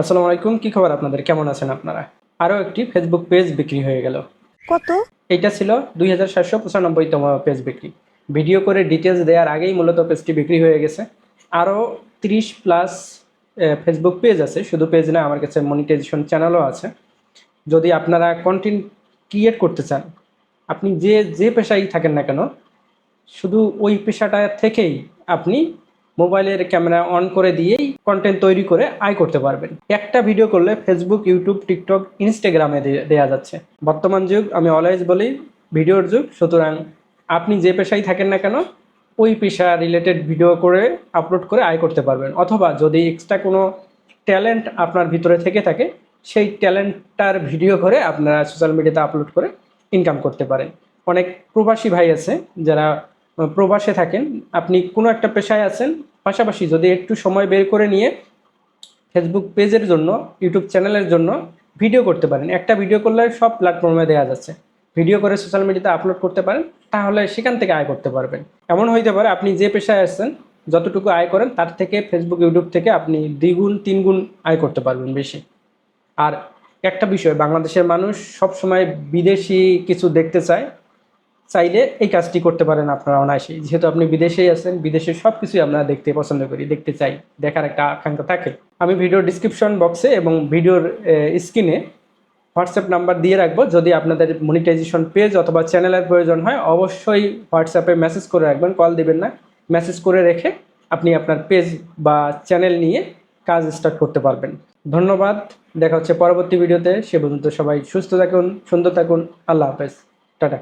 আসসালামু আলাইকুম কি খবর আপনাদের? কেমন আছেন আপনারা? আরও একটি ফেসবুক পেজ বিক্রি হয়ে গেল। কত? এইটা ছিল দুই হাজার সাতশো পঁচানব্বইতম পেজ বিক্রি। ভিডিও করে ডিটেলস দেওয়ার আগেই মূলত পেজটি বিক্রি হয়ে গেছে। আরও তিরিশ প্লাস ফেসবুক পেজ আছে। শুধু পেজ না আমার কাছে মনিটাইজেশন চ্যানেলও আছে। যদি আপনারা কন্টেন্ট ক্রিয়েট করতে চান আপনি যে যে পেশায় থাকেন না কেন শুধু ওই পেশাটা থেকেই আপনি মোবাইলের ক্যামেরা অন করে দিয়েই কন্টেন্ট তৈরি করে আয় করতে পারবেন। একটা ভিডিও করলে ফেসবুক ইউটিউব টিকটক ইনস্টাগ্রামে দেওয়া যাচ্ছে। বর্তমান যুগ, আমি অলওয়েজ বলি ভিডিওর যুগ, সুতরাং আপনি যে পেশায় থাকেন না কেন, ওই পেশা রিলেটেড ভিডিও করে আপলোড করে আয় করতে পারবেন। অথবা যদি এক্সট্রা কোনো ট্যালেন্ট আপনার ভিতরে থেকে থাকে, সেই ট্যালেন্টটার ভিডিও করে আপনারা সোশ্যাল মিডিয়াতে আপলোড করে ইনকাম করতে পারেন। অনেক প্রবাসী ভাই আছে, যারা প্রবাসে থাকেন। আপনি কোনো একটা পেশায় আছেন, পাশাপাশি যদি একটু সময় বের করে নিয়ে ফেসবুক পেজের জন্য ইউটিউব চ্যানেলের জন্য ভিডিও করতে পারেন। একটা ভিডিও করলে সব প্ল্যাটফর্মে দেওয়া যাচ্ছে। ভিডিও করে সোশ্যাল মিডিয়াতে আপলোড করতে পারেন, তাহলে সেখান থেকে আয় করতে পারবেন। এমন হইতে পারে আপনি যে পেশায় আসছেন যতটুকু আয় করেন, তার থেকে ফেসবুক ইউটিউব থেকে আপনি দ্বিগুণ, তিনগুণ আয় করতে পারবেন বেশি। আর একটা বিষয়, বাংলাদেশের মানুষ সব সময় বিদেশি কিছু দেখতে চায় চাইলে এই কাজটি করতে পারেন আপনারা অনায়াসেই যেহেতু আপনি বিদেশেই আছেন বিদেশের সব কিছুই আমরা দেখতে পছন্দ করি, দেখতে চাই, দেখার একটা আকাঙ্ক্ষা থাকে। আমি ভিডিওর ডিসক্রিপশন বক্সে এবং ভিডিওর স্ক্রিনে হোয়াটসঅ্যাপ নাম্বার দিয়ে রাখব। যদি আপনাদের মনিটাইজেশন পেজ অথবা চ্যানেলের প্রয়োজন হয়, অবশ্যই হোয়াটসঅ্যাপে মেসেজ করে রাখবেন কল দিবেন না। মেসেজ করে রেখে আপনি আপনার পেজ বা চ্যানেল নিয়ে কাজ স্টার্ট করতে পারবেন। ধন্যবাদ, দেখা হচ্ছে পরবর্তী ভিডিওতে সে পর্যন্ত সবাই সুস্থ থাকুন, সুন্দর থাকুন। আল্লাহ হাফেজ। টাটা।